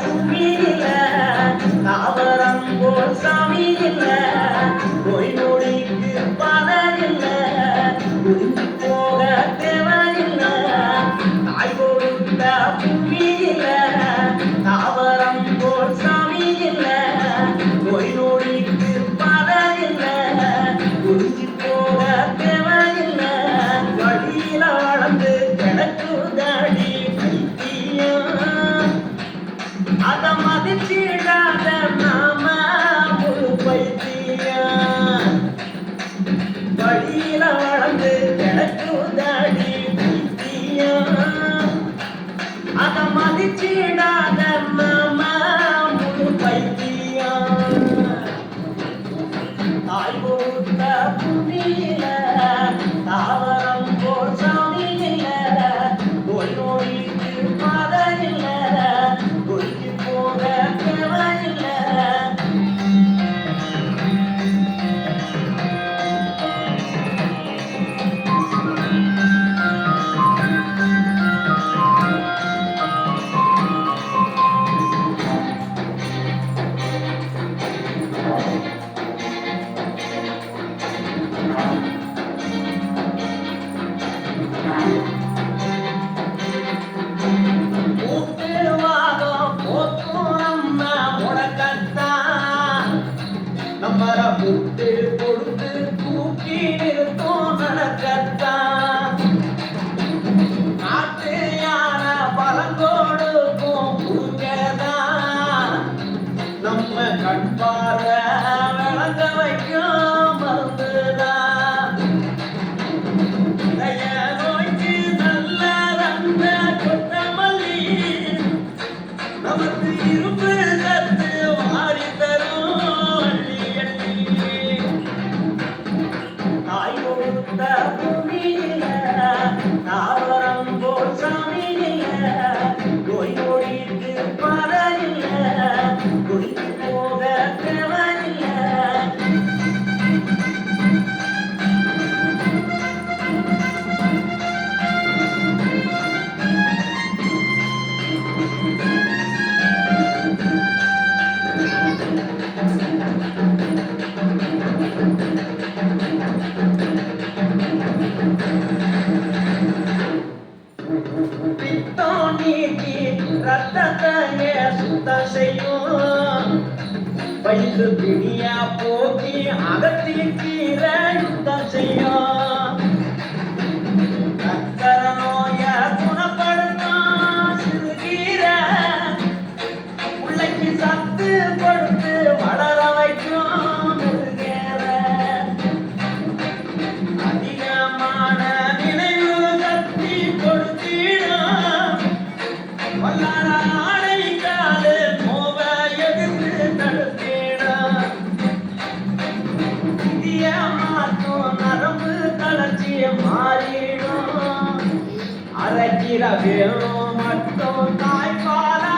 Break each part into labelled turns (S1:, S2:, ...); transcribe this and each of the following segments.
S1: பூமி இல்ல தாவரம் போல் சாமி இல்ல நோய் நொடிக்கு பலன் இல்ல குறிஞ்சு போக தேவையில்ல தாய் கொடுத்த பூமி இல்ல தாவரம் போல் சாமி இல்ல நோய் நொடிக்கு பலன் போக வளர்ந்து நம்மள முட்டு கொடுத்து தூக்கி நிறுத்தும் நடக்கத்தான் நொடிக்கு பலனில்ல நொடிக்கு போக ரத்தத்தை சுத்தம் செய்யும். வயிறு பிடியா போக்கி அகத்தி கீரை சுத்தம் செய்யும். அரைக்கிற வேணும் மட்டும் தாய்ப்பாலா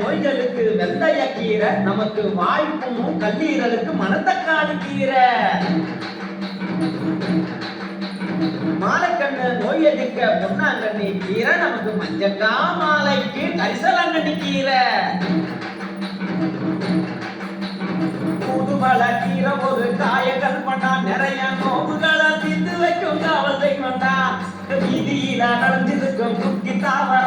S1: நோய்களுக்கு வெந்தய கீரை நமக்கு வாய்ப்பும் கல்லீரலுக்கு மணத்தக்காளி கீரை. மாலைக்கண்ணு நோய் எதிர்க்க பொன்னாங்கண்ணி கீரை நமக்கு மஞ்சக்கா மாலைக்கு கரிசலங்கண்ணி கீரை. புதுமலை கீரை ஒரு காயங்கள் பண்ணா நிறைய நோவுகளை தீர்த்து வைக்கும் வீதியில நடந்திருக்கும் குக்கி தாவர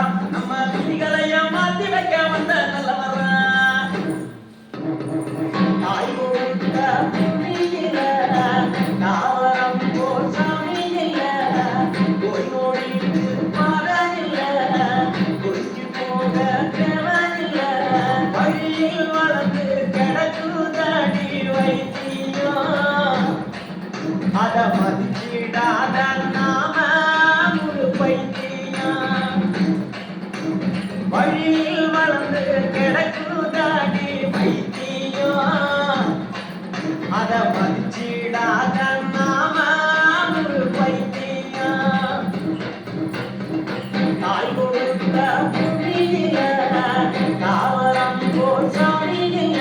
S1: வழியில் வளர்ந்து கிடக்கும் தாடி பைத்தியம் அத மதிச்சிடாத நாம ஒரு பைத்தியம் தாய் கொடுத்த புரியல தாவரம் போல் சாடியில